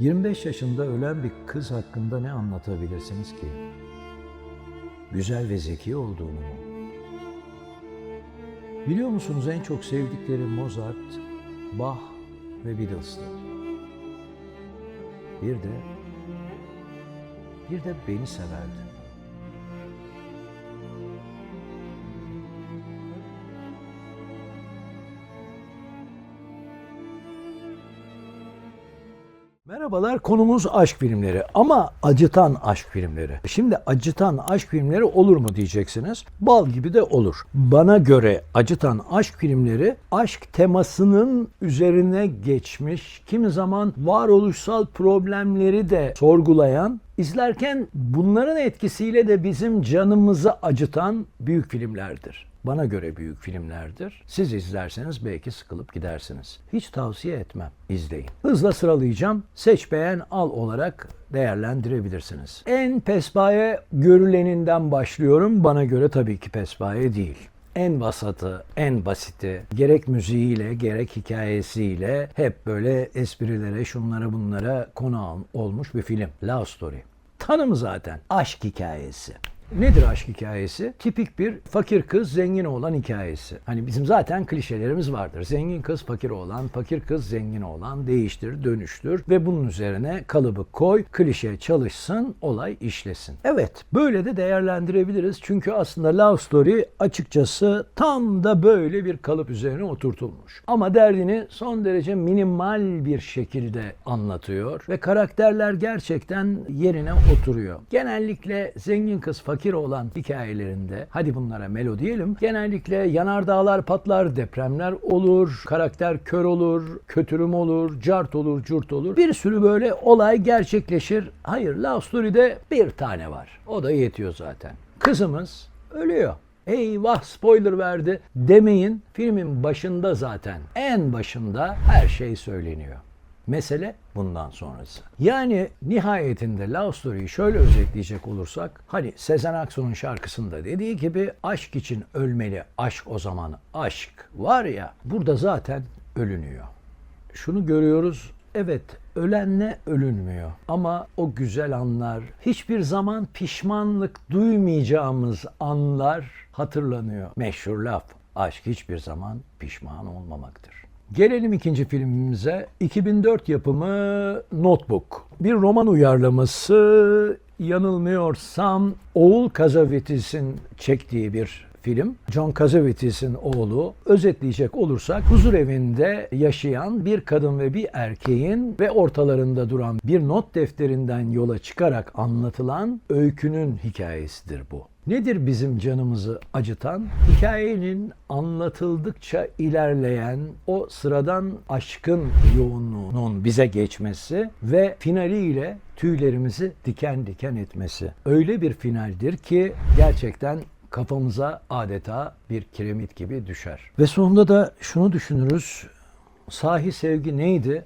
25 yaşında ölen bir kız hakkında ne anlatabilirsiniz ki? Güzel ve zeki olduğunu mu? Biliyor musunuz en çok sevdikleri Mozart, Bach ve Beatles'tı. Bir de bir de beni severdi. Merhabalar konumuz aşk filmleri ama acıtan aşk filmleri. Şimdi acıtan aşk filmleri olur mu diyeceksiniz. Bal gibi de olur. Bana göre acıtan aşk filmleri aşk temasının üzerine geçmiş, kimi zaman varoluşsal problemleri de sorgulayan İzlerken bunların etkisiyle de bizim canımızı acıtan büyük filmlerdir. Bana göre büyük filmlerdir. Siz izlerseniz belki sıkılıp gidersiniz. Hiç tavsiye etmem. İzleyin. Hızla sıralayacağım. Seç beğen al olarak değerlendirebilirsiniz. En pespaye görüleninden başlıyorum. Bana göre tabii ki pespaye değil en vasatı, en basiti, gerek müziğiyle, gerek hikayesiyle hep böyle esprilere, şunlara bunlara konu olmuş bir film. Love Story. Tanımı zaten. Aşk hikayesi. Nedir aşk hikayesi? Tipik bir fakir kız zengin oğlan hikayesi. Hani bizim zaten klişelerimiz vardır. Zengin kız fakir oğlan, fakir kız zengin oğlan, değiştir, dönüştür ve bunun üzerine kalıbı koy, klişe çalışsın, olay işlesin. Evet, böyle de değerlendirebiliriz. Çünkü aslında Love Story açıkçası tam da böyle bir kalıp üzerine oturtulmuş. Ama derdini son derece minimal bir şekilde anlatıyor ve karakterler gerçekten yerine oturuyor. Genellikle zengin kız fakir olan hikayelerinde hadi bunlara melo diyelim. Genellikle yanardağlar patlar, depremler olur, karakter kör olur, kötürüm olur, cart olur, curt olur. Bir sürü böyle olay gerçekleşir. Hayır Love Story'de bir tane var. O da yetiyor zaten. Kızımız ölüyor. Eyvah spoiler verdi demeyin. Filmin başında zaten en başında her şey söyleniyor. Mesele bundan sonrası. Yani nihayetinde Love Story'yi şöyle özetleyecek olursak hani Sezen Aksu'nun şarkısında dediği gibi aşk için ölmeli aşk o zaman aşk var ya burada zaten ölünüyor. Şunu görüyoruz Evet, ölenle ölünmüyor. Ama o güzel anlar, hiçbir zaman pişmanlık duymayacağımız anlar hatırlanıyor. Meşhur laf, aşk hiçbir zaman pişman olmamaktır. Gelelim ikinci filmimize. 2004 yapımı Notebook. Bir roman uyarlaması yanılmıyorsam Oğul Kazavetis'in çektiği bir film. John Cassavetes''in oğlu. Özetleyecek olursak huzur evinde yaşayan bir kadın ve bir erkeğin ve ortalarında duran bir not defterinden yola çıkarak anlatılan öykünün hikayesidir bu. Nedir bizim canımızı acıtan? Hikayenin anlatıldıkça ilerleyen o sıradan aşkın yoğunluğunun bize geçmesi ve finaliyle tüylerimizi diken diken etmesi. Öyle bir finaldir ki gerçekten kafamıza adeta bir kiremit gibi düşer. Ve sonunda da şunu düşünürüz. Sahi sevgi neydi?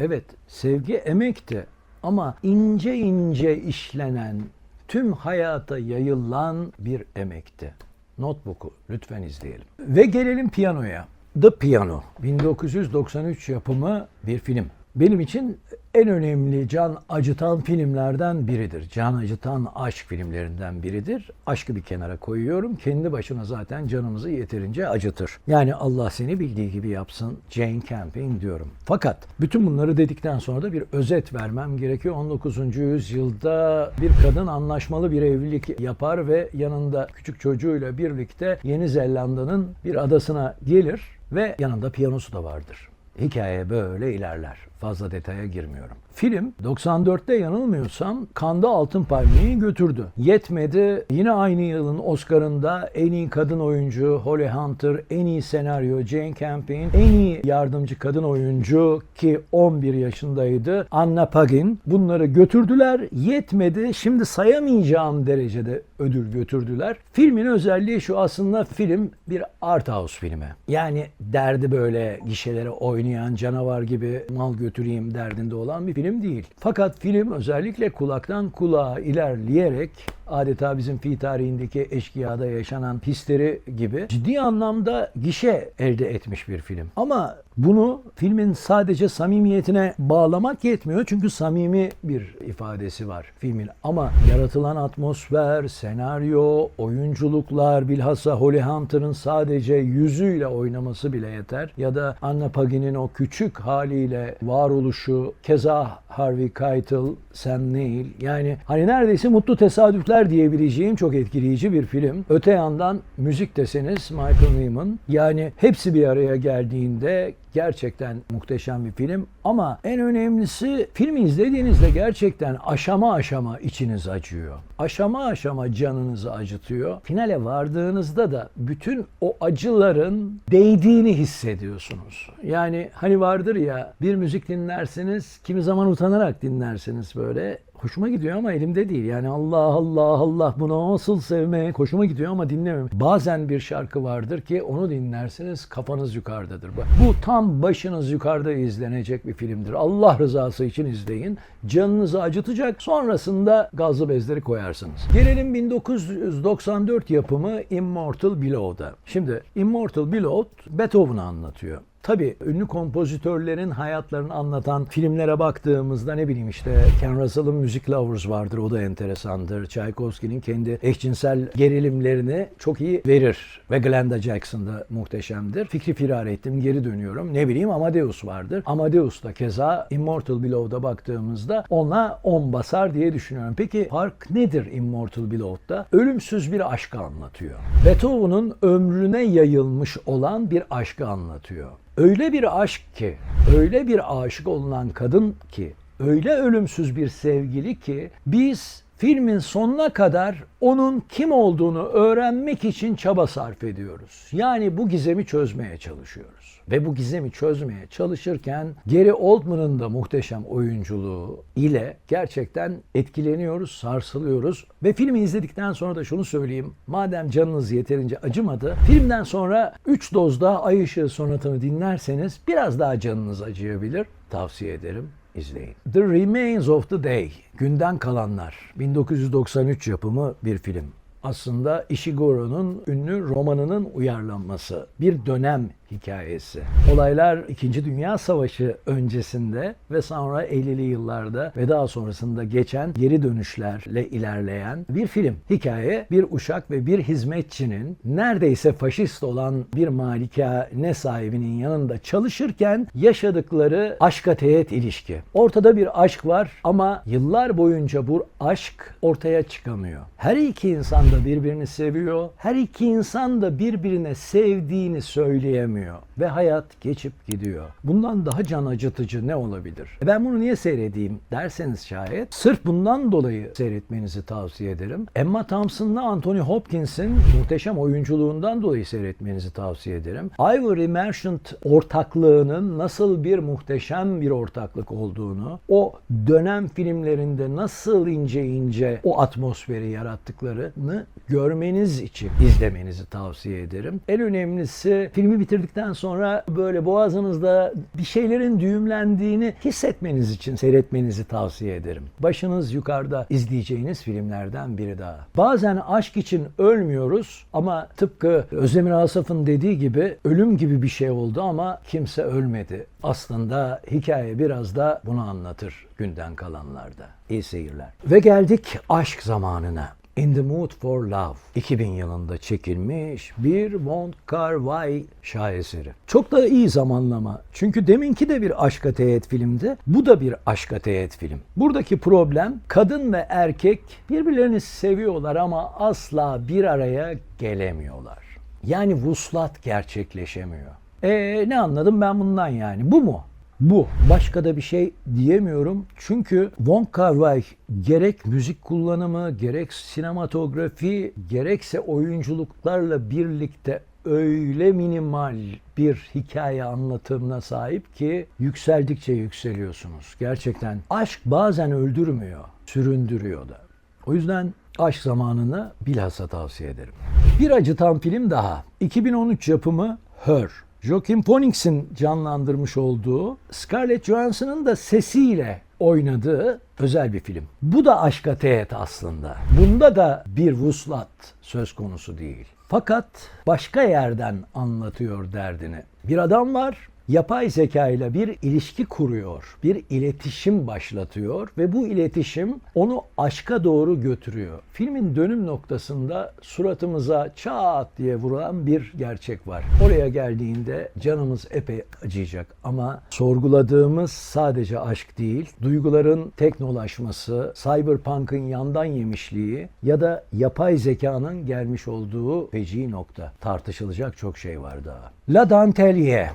Evet, sevgi emekti. Ama ince ince işlenen, tüm hayata yayılan bir emekti. Notebook'u lütfen izleyelim. Ve gelelim piyanoya. The Piano, 1993 yapımı bir film. Benim için en önemli can acıtan filmlerden biridir. Can acıtan aşk filmlerinden biridir. Aşkı bir kenara koyuyorum. Kendi başına zaten canımızı yeterince acıtır. Yani Allah seni bildiği gibi yapsın Jane Campion diyorum. Fakat bütün bunları dedikten sonra da bir özet vermem gerekiyor. 19. yüzyılda bir kadın anlaşmalı bir evlilik yapar ve yanında küçük çocuğuyla birlikte Yeni Zelanda'nın bir adasına gelir ve yanında piyanosu da vardır. Hikaye böyle ilerler. Fazla detaya girmiyorum. Film 94'te yanılmıyorsam Kanda Altın Palmiye'yi götürdü. Yetmedi. Yine aynı yılın Oscar'ında en iyi kadın oyuncu Holly Hunter, en iyi senaryo Jane Campion, en iyi yardımcı kadın oyuncu ki 11 yaşındaydı Anna Paquin. Bunları götürdüler. Yetmedi. Şimdi sayamayacağım derecede ödül götürdüler. Filmin özelliği şu aslında film bir art house filmi. Yani derdi böyle gişelere oynayan canavar gibi mal götüreyim derdinde olan bir film değil. Fakat film özellikle kulaktan kulağa ilerleyerek adeta bizim fi tarihindeki eşkıyada yaşanan hisleri gibi ciddi anlamda gişe elde etmiş bir film. Ama bunu filmin sadece samimiyetine bağlamak yetmiyor çünkü samimi bir ifadesi var filmin. Ama yaratılan atmosfer, senaryo, oyunculuklar bilhassa Holly Hunter'ın sadece yüzüyle oynaması bile yeter. Ya da Anna Pagin'in o küçük haliyle varoluşu keza Harvey Keitel, Sam Neill. Yani hani neredeyse mutlu tesadüfler diyebileceğim çok etkileyici bir film. Öte yandan müzik deseniz Michael Nyman yani hepsi bir araya geldiğinde gerçekten muhteşem bir film ama en önemlisi filmi izlediğinizde gerçekten aşama aşama içiniz acıyor. Aşama aşama canınızı acıtıyor. Finale vardığınızda da bütün o acıların değdiğini hissediyorsunuz. Yani hani vardır ya bir müzik dinlersiniz kimi zaman utanarak dinlersiniz böyle hoşuma gidiyor ama elimde değil. Yani Allah Allah Allah bunu nasıl sevmeye hoşuma gidiyor ama dinlemiyorum. Bazen bir şarkı vardır ki onu dinlersiniz kafanız yukarıdadır. Bu tam başınız yukarıda izlenecek bir filmdir. Allah rızası için izleyin. Canınızı acıtacak. Sonrasında gazlı bezleri koyarsınız. Gelelim 1994 yapımı Immortal Below'da. Şimdi Immortal Below Beethoven'ı anlatıyor. Tabii ünlü kompozitörlerin hayatlarını anlatan filmlere baktığımızda ne bileyim işte Ken Russell'ın Music Lovers vardır. O da enteresandır. Tchaikovsky'nin kendi eşcinsel gerilimlerini çok iyi verir. Ve Glenda Jackson da muhteşemdir. Fikri firar ettim geri dönüyorum. Ne bileyim Amadeus vardır. Amadeus da keza Immortal Below'da baktığımızda ona 10 basar diye düşünüyorum. Peki fark nedir Immortal Below'da? Ölümsüz bir aşkı anlatıyor. Beethoven'ın ömrüne yayılmış olan bir aşkı anlatıyor. Öyle bir aşk ki, öyle bir aşık olunan kadın ki, öyle ölümsüz bir sevgili ki biz filmin sonuna kadar onun kim olduğunu öğrenmek için çaba sarf ediyoruz. Yani bu gizemi çözmeye çalışıyoruz. Ve bu gizemi çözmeye çalışırken Gary Oldman'ın da muhteşem oyunculuğu ile gerçekten etkileniyoruz, sarsılıyoruz. Ve filmi izledikten sonra da şunu söyleyeyim. Madem canınız yeterince acımadı, filmden sonra 3 dozda Ay Işığı Sonatı'nı dinlerseniz biraz daha canınız acıyabilir. Tavsiye ederim izleyin. The Remains of the Day, Günden Kalanlar, 1993 yapımı bir film. Aslında Ishiguro'nun ünlü romanının uyarlanması. Bir dönem hikayesi. Olaylar 2. Dünya Savaşı öncesinde ve sonra 50'li yıllarda ve daha sonrasında geçen geri dönüşlerle ilerleyen bir film. Hikaye bir uşak ve bir hizmetçinin neredeyse faşist olan bir malikane sahibinin yanında çalışırken yaşadıkları aşka teğet ilişki. Ortada bir aşk var ama yıllar boyunca bu aşk ortaya çıkamıyor. Her iki insan da birbirini seviyor. Her iki insan da birbirine sevdiğini söyleyemiyor ve hayat geçip gidiyor. Bundan daha can acıtıcı ne olabilir? E ben bunu niye seyredeyim derseniz şayet sırf bundan dolayı seyretmenizi tavsiye ederim. Emma Thompson'la Anthony Hopkins'in muhteşem oyunculuğundan dolayı seyretmenizi tavsiye ederim. Ivory Merchant ortaklığının nasıl bir muhteşem bir ortaklık olduğunu, o dönem filmlerinde nasıl ince ince o atmosferi yarattıklarını görmeniz için izlemenizi tavsiye ederim. En önemlisi filmi bitirdikten sonra böyle boğazınızda bir şeylerin düğümlendiğini hissetmeniz için seyretmenizi tavsiye ederim. Başınız yukarıda izleyeceğiniz filmlerden biri daha. Bazen aşk için ölmüyoruz ama tıpkı Özdemir Asaf'ın dediği gibi ölüm gibi bir şey oldu ama kimse ölmedi. Aslında hikaye biraz da bunu anlatır günden kalanlarda. İyi seyirler. Ve geldik aşk zamanına. In the Mood for Love 2000 yılında çekilmiş bir Wong Kar-wai şaheseri. Çok da iyi zamanlama. Çünkü deminki de bir aşka teğet filmdi. Bu da bir aşka teğet film. Buradaki problem kadın ve erkek birbirlerini seviyorlar ama asla bir araya gelemiyorlar. Yani vuslat gerçekleşemiyor. E ne anladım ben bundan yani? Bu mu? Bu. Başka da bir şey diyemiyorum. Çünkü Wong Kar-wai gerek müzik kullanımı, gerek sinematografi, gerekse oyunculuklarla birlikte öyle minimal bir hikaye anlatımına sahip ki yükseldikçe yükseliyorsunuz. Gerçekten aşk bazen öldürmüyor, süründürüyor da. O yüzden aşk zamanını bilhassa tavsiye ederim. Bir acıtan film daha. 2013 yapımı Her. Joaquin Phoenix'in canlandırmış olduğu Scarlett Johansson'ın da sesiyle oynadığı özel bir film. Bu da aşka teğet aslında. Bunda da bir vuslat söz konusu değil. Fakat başka yerden anlatıyor derdini. Bir adam var, yapay zeka ile bir ilişki kuruyor, bir iletişim başlatıyor ve bu iletişim onu aşka doğru götürüyor. Filmin dönüm noktasında suratımıza çat diye vuran bir gerçek var. Oraya geldiğinde canımız epey acıyacak ama sorguladığımız sadece aşk değil, duyguların teknolaşması, cyberpunk'ın yandan yemişliği ya da yapay zekanın gelmiş olduğu feci nokta. Tartışılacak çok şey var daha. La Dantelier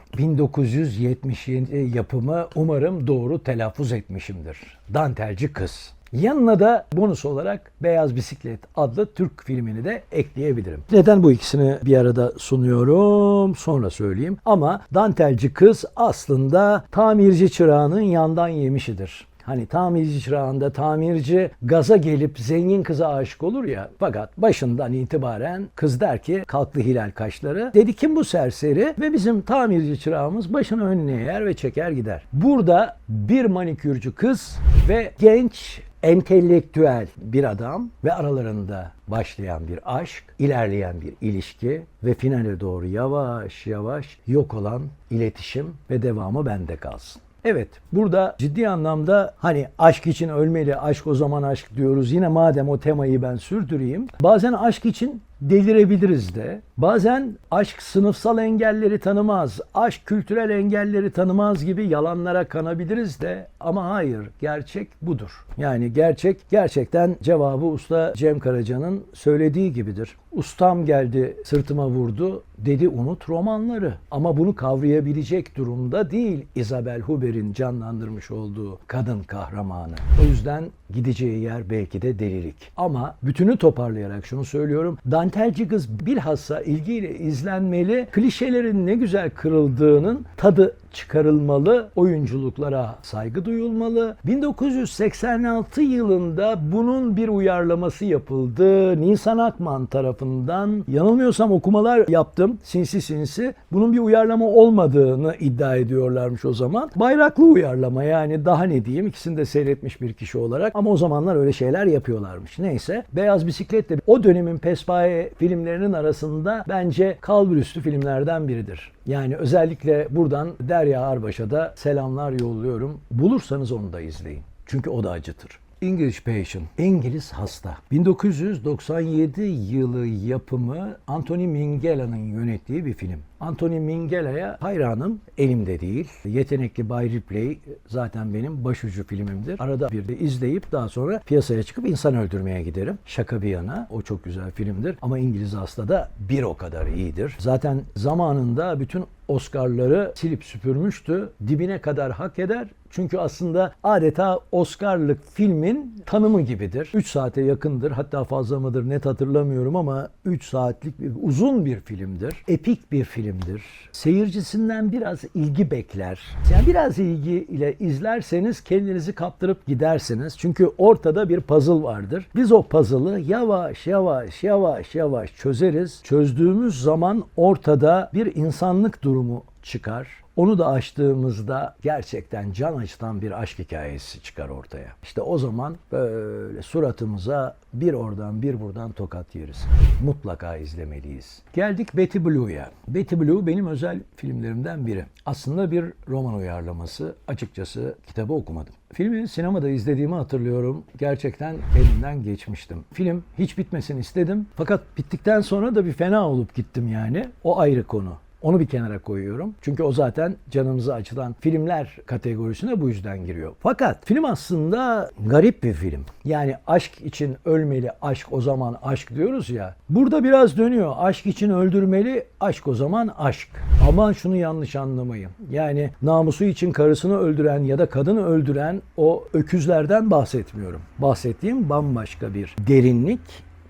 19 1970 yapımı umarım doğru telaffuz etmişimdir. Dantelci Kız. Yanına da bonus olarak Beyaz Bisiklet adlı Türk filmini de ekleyebilirim. Neden bu ikisini bir arada sunuyorum sonra söyleyeyim. Ama Dantelci Kız aslında tamirci çırağının yandan yemişidir. Hani tamirci çırağında tamirci gaza gelip zengin kıza aşık olur ya. Fakat başından itibaren kız der ki kalktı hilal kaşları. Dedi kim bu serseri? Ve bizim tamirci çırağımız başını önüne eğer ve çeker gider. Burada bir manikürcü kız ve genç entelektüel bir adam ve aralarında başlayan bir aşk, ilerleyen bir ilişki ve finale doğru yavaş yavaş yok olan iletişim ve devamı bende kalsın. Evet, burada ciddi anlamda hani aşk için ölmeli, aşk o zaman aşk diyoruz. Yine madem o temayı ben sürdüreyim. Bazen aşk için delirebiliriz de. Bazen aşk sınıfsal engelleri tanımaz, aşk kültürel engelleri tanımaz gibi yalanlara kanabiliriz de ama hayır, gerçek budur. Yani gerçek gerçekten cevabı usta Cem Karaca'nın söylediği gibidir. Ustam geldi sırtıma vurdu dedi unut romanları. Ama bunu kavrayabilecek durumda değil Isabel Huber'in canlandırmış olduğu kadın kahramanı. O yüzden gideceği yer belki de delilik. Ama bütünü toparlayarak şunu söylüyorum. Dantelci kız bilhassa ilgiyle izlenmeli. Klişelerin ne güzel kırıldığının tadı çıkarılmalı, oyunculuklara saygı duyulmalı. 1986 yılında bunun bir uyarlaması yapıldı. Nisan Akman tarafından yanılmıyorsam okumalar yaptım sinsi sinsi. Bunun bir uyarlama olmadığını iddia ediyorlarmış o zaman. Bayraklı uyarlama yani daha ne diyeyim ikisini de seyretmiş bir kişi olarak ama o zamanlar öyle şeyler yapıyorlarmış. Neyse Beyaz Bisiklet de o dönemin pespaye filmlerinin arasında bence kalburüstü filmlerden biridir. Yani özellikle buradan Derya Arbaş'a da selamlar yolluyorum. Bulursanız onu da izleyin. Çünkü o da acıtır. English Patient, İngiliz hasta. 1997 yılı yapımı Anthony Mingella'nın yönettiği bir film. Anthony Mingella'ya hayranım, elimde değil. Yetenekli Bay Ripley zaten benim başucu filmimdir. Arada bir de izleyip daha sonra piyasaya çıkıp insan öldürmeye giderim. Şaka bir yana, o çok güzel filmdir. Ama İngiliz hasta da bir o kadar iyidir. Zaten zamanında bütün Oscar'ları silip süpürmüştü. Dibine kadar hak eder. Çünkü aslında adeta Oscar'lık filmin tanımı gibidir. 3 saate yakındır. Hatta fazla mıdır net hatırlamıyorum ama 3 saatlik bir uzun bir filmdir. Epik bir filmdir. Seyircisinden biraz ilgi bekler. Yani biraz ilgi ile izlerseniz kendinizi kaptırıp gidersiniz. Çünkü ortada bir puzzle vardır. Biz o puzzle'ı yavaş yavaş yavaş yavaş çözeriz. Çözdüğümüz zaman ortada bir insanlık durumu çıkar. Onu da açtığımızda gerçekten can acıtan bir aşk hikayesi çıkar ortaya. İşte o zaman böyle suratımıza bir oradan bir buradan tokat yeriz. Mutlaka izlemeliyiz. Geldik Betty Blue'ya. Betty Blue benim özel filmlerimden biri. Aslında bir roman uyarlaması. Açıkçası kitabı okumadım. Filmi sinemada izlediğimi hatırlıyorum. Gerçekten elimden geçmiştim. Film hiç bitmesin istedim. Fakat bittikten sonra da bir fena olup gittim yani. O ayrı konu. Onu bir kenara koyuyorum. Çünkü o zaten canımızı açılan filmler kategorisine bu yüzden giriyor. Fakat film aslında garip bir film. Yani aşk için ölmeli, aşk o zaman aşk diyoruz ya. Burada biraz dönüyor. Aşk için öldürmeli, aşk o zaman aşk. Aman şunu yanlış anlamayın. Yani namusu için karısını öldüren ya da kadını öldüren o öküzlerden bahsetmiyorum. Bahsettiğim bambaşka bir derinlik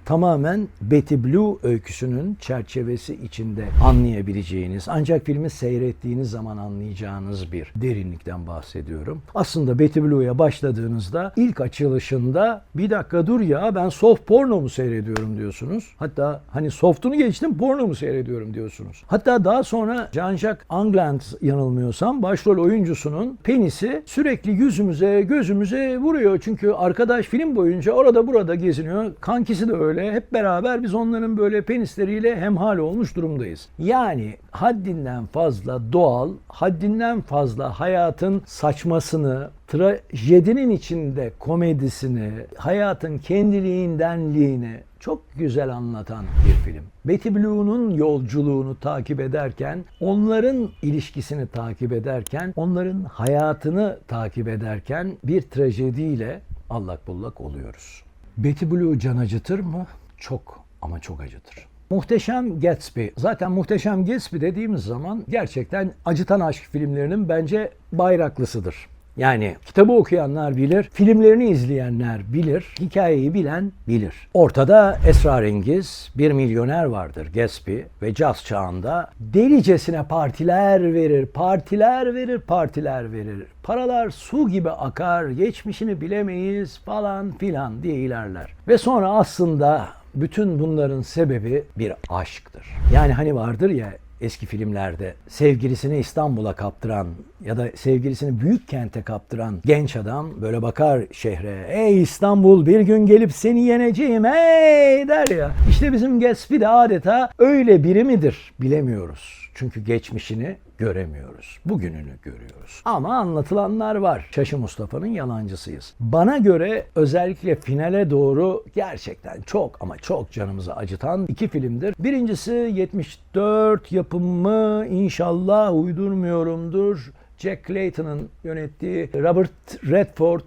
tamamen Betty Blue öyküsünün çerçevesi içinde anlayabileceğiniz ancak filmi seyrettiğiniz zaman anlayacağınız bir derinlikten bahsediyorum. Aslında Betty Blue'ya başladığınızda ilk açılışında bir dakika dur ya ben soft porno mu seyrediyorum diyorsunuz. Hatta hani soft'unu geçtim porno mu seyrediyorum diyorsunuz. Hatta daha sonra Jean-Jacques Angland yanılmıyorsam başrol oyuncusunun penisi sürekli yüzümüze gözümüze vuruyor. Çünkü arkadaş film boyunca orada burada geziniyor. Kankisi de öyle. Hep beraber biz onların böyle penisleriyle hemhal olmuş durumdayız. Yani haddinden fazla doğal, haddinden fazla hayatın saçmasını, trajedinin içinde komedisini, hayatın kendiliğindenliğini çok güzel anlatan bir film. Betty Blue'nun yolculuğunu takip ederken, onların ilişkisini takip ederken, onların hayatını takip ederken bir trajediyle allak bullak oluyoruz. Betty Blue can acıtır mı? Çok ama çok acıtır. Muhteşem Gatsby. Zaten Muhteşem Gatsby dediğimiz zaman gerçekten acıtan aşk filmlerinin bence bayraklısıdır. Yani kitabı okuyanlar bilir, filmlerini izleyenler bilir, hikayeyi bilen bilir. Ortada esrarengiz bir milyoner vardır Gatsby ve caz çağında delicesine partiler verir, partiler verir, partiler verir. Paralar su gibi akar, geçmişini bilemeyiz falan filan diye ilerler. Ve sonra aslında bütün bunların sebebi bir aşktır. Yani hani vardır ya eski filmlerde sevgilisini İstanbul'a kaptıran ya da sevgilisini büyük kente kaptıran genç adam böyle bakar şehre. Ey İstanbul bir gün gelip seni yeneceğim ey der ya. İşte bizim Gatsby de adeta öyle biri midir bilemiyoruz. Çünkü geçmişini göremiyoruz. Bugününü görüyoruz. Ama anlatılanlar var. Şaşı Mustafa'nın yalancısıyız. Bana göre özellikle finale doğru gerçekten çok ama çok canımızı acıtan iki filmdir. Birincisi 74 yapımı inşallah uydurmuyorumdur. Jack Clayton'ın yönettiği, Robert Redford,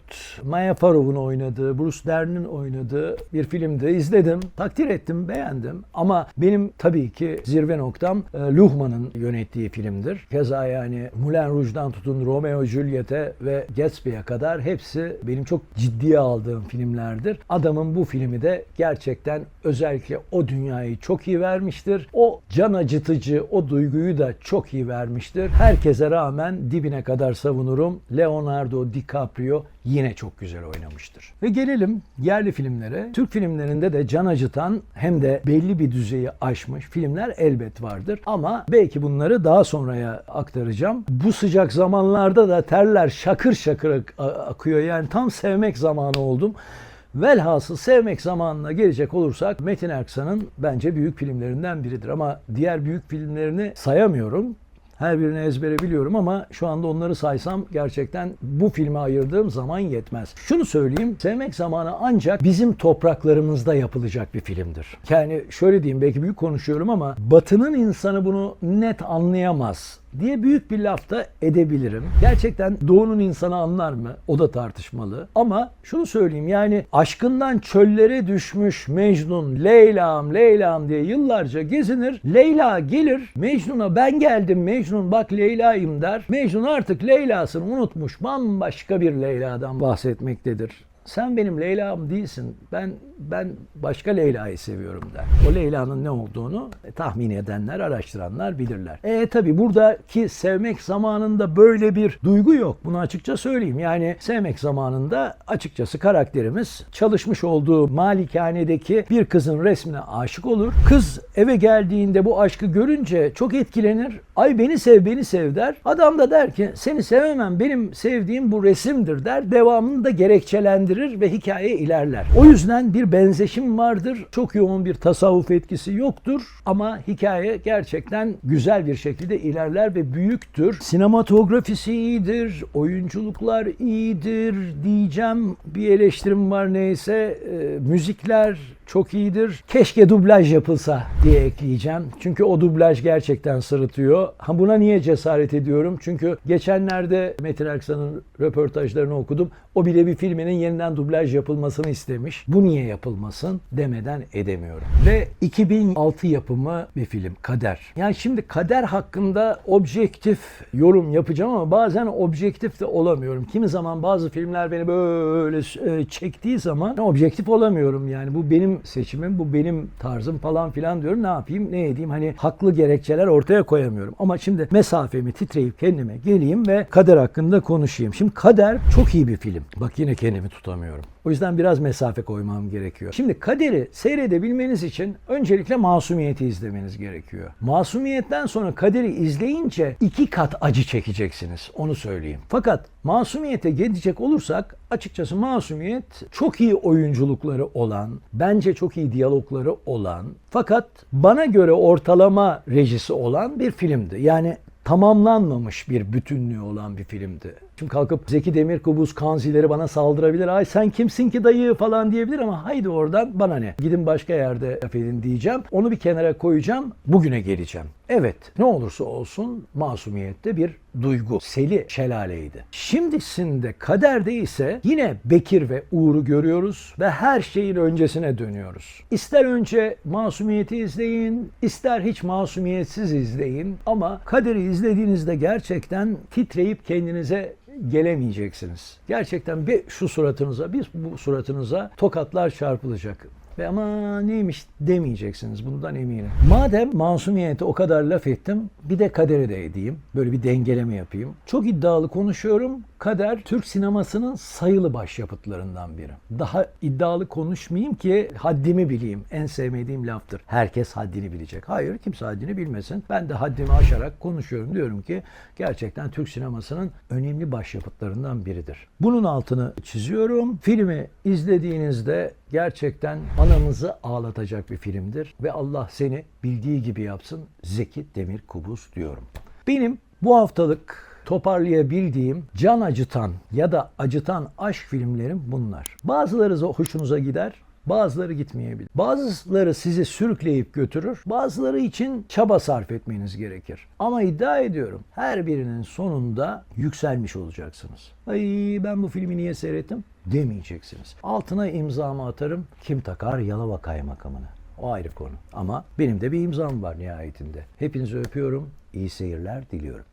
Maya Farov'un oynadığı, Bruce Dern'in oynadığı bir filmdi. İzledim, takdir ettim, beğendim. Ama benim tabii ki zirve noktam e, Luhmann'ın yönettiği filmdir. Keza yani Moulin Rouge'dan tutun Romeo Juliet'e ve Gatsby'ye kadar hepsi benim çok ciddiye aldığım filmlerdir. Adamın bu filmi de gerçekten özellikle o dünyayı çok iyi vermiştir. O can acıtıcı, o duyguyu da çok iyi vermiştir. Herkese rağmen dibine kadar savunurum. Leonardo DiCaprio yine çok güzel oynamıştır. Ve gelelim yerli filmlere. Türk filmlerinde de can acıtan hem de belli bir düzeyi aşmış filmler elbet vardır. Ama belki bunları daha sonraya aktaracağım. Bu sıcak zamanlarda da terler şakır şakır ak- akıyor. Yani tam sevmek zamanı oldum. Velhasıl sevmek zamanına gelecek olursak Metin Erksan'ın bence büyük filmlerinden biridir. Ama diğer büyük filmlerini sayamıyorum. Her birini ezbere biliyorum ama şu anda onları saysam gerçekten bu filme ayırdığım zaman yetmez. Şunu söyleyeyim, Sevmek Zamanı ancak bizim topraklarımızda yapılacak bir filmdir. Yani şöyle diyeyim, belki büyük konuşuyorum ama Batı'nın insanı bunu net anlayamaz diye büyük bir laf da edebilirim. Gerçekten Doğu'nun insanı anlar mı? O da tartışmalı. Ama şunu söyleyeyim yani aşkından çöllere düşmüş Mecnun, Leyla'm, Leyla'm diye yıllarca gezinir. Leyla gelir, Mecnun'a ben geldim Mecnun bak Leyla'yım der. Mecnun artık Leyla'sını unutmuş bambaşka bir Leyla'dan bahsetmektedir. Sen benim Leyla'm değilsin. Ben ben başka Leyla'yı seviyorum der. O Leyla'nın ne olduğunu tahmin edenler, araştıranlar bilirler. E tabi buradaki sevmek zamanında böyle bir duygu yok. Bunu açıkça söyleyeyim. Yani sevmek zamanında açıkçası karakterimiz çalışmış olduğu malikanedeki bir kızın resmine aşık olur. Kız eve geldiğinde bu aşkı görünce çok etkilenir. Ay beni sev, beni sev der. Adam da der ki seni sevemem. Benim sevdiğim bu resimdir der. Devamını da gerekçelendirir ve hikaye ilerler. O yüzden bir benzeşim vardır. Çok yoğun bir tasavvuf etkisi yoktur ama hikaye gerçekten güzel bir şekilde ilerler ve büyüktür. Sinematografisi iyidir, oyunculuklar iyidir diyeceğim. Bir eleştirim var neyse. E, müzikler çok iyidir. Keşke dublaj yapılsa diye ekleyeceğim. Çünkü o dublaj gerçekten sırıtıyor. Ha buna niye cesaret ediyorum? Çünkü geçenlerde Metin Erksan'ın röportajlarını okudum. O bile bir filminin yeniden benden dublaj yapılmasını istemiş. Bu niye yapılmasın demeden edemiyorum. Ve 2006 yapımı bir film Kader. Yani şimdi Kader hakkında objektif yorum yapacağım ama bazen objektif de olamıyorum. Kimi zaman bazı filmler beni böyle e, çektiği zaman objektif olamıyorum. Yani bu benim seçimim, bu benim tarzım falan filan diyorum. Ne yapayım, ne edeyim? Hani haklı gerekçeler ortaya koyamıyorum. Ama şimdi mesafemi titreyip kendime geleyim ve Kader hakkında konuşayım. Şimdi Kader çok iyi bir film. Bak yine kendimi tutamıyorum. O yüzden biraz mesafe koymam gerekiyor. Şimdi Kader'i seyredebilmeniz için öncelikle Masumiyet'i izlemeniz gerekiyor. Masumiyetten sonra Kader'i izleyince iki kat acı çekeceksiniz. Onu söyleyeyim. Fakat Masumiyet'e gelecek olursak açıkçası Masumiyet çok iyi oyunculukları olan, bence çok iyi diyalogları olan fakat bana göre ortalama rejisi olan bir filmdi. Yani tamamlanmamış bir bütünlüğü olan bir filmdi. Şimdi kalkıp Zeki Demirkubuz kanzileri bana saldırabilir. Ay sen kimsin ki dayı falan diyebilir ama haydi oradan bana ne? Gidin başka yerde laf edin diyeceğim. Onu bir kenara koyacağım. Bugüne geleceğim. Evet ne olursa olsun masumiyette bir duygu. Seli şelaleydi. Şimdisinde kaderde ise yine Bekir ve Uğur'u görüyoruz ve her şeyin öncesine dönüyoruz. İster önce masumiyeti izleyin, ister hiç masumiyetsiz izleyin ama kaderi izlediğinizde gerçekten titreyip kendinize gelemeyeceksiniz. Gerçekten bir şu suratınıza, bir bu suratınıza tokatlar çarpılacak. Ve ama neymiş demeyeceksiniz bundan eminim. Madem masumiyete o kadar laf ettim bir de kadere de edeyim. Böyle bir dengeleme yapayım. Çok iddialı konuşuyorum. Kader Türk sinemasının sayılı başyapıtlarından biri. Daha iddialı konuşmayayım ki haddimi bileyim. En sevmediğim laftır. Herkes haddini bilecek. Hayır kimse haddini bilmesin. Ben de haddimi aşarak konuşuyorum. Diyorum ki gerçekten Türk sinemasının önemli başyapıtlarından biridir. Bunun altını çiziyorum. Filmi izlediğinizde gerçekten anamızı ağlatacak bir filmdir. Ve Allah seni bildiği gibi yapsın Zeki Demir Kubuz diyorum. Benim bu haftalık toparlayabildiğim can acıtan ya da acıtan aşk filmlerim bunlar. Bazıları hoşunuza gider, Bazıları gitmeyebilir. Bazıları sizi sürükleyip götürür. Bazıları için çaba sarf etmeniz gerekir. Ama iddia ediyorum her birinin sonunda yükselmiş olacaksınız. Ay ben bu filmi niye seyrettim demeyeceksiniz. Altına imzamı atarım. Kim takar Yalova kaymakamını. O ayrı konu. Ama benim de bir imzam var nihayetinde. Hepinizi öpüyorum. İyi seyirler diliyorum.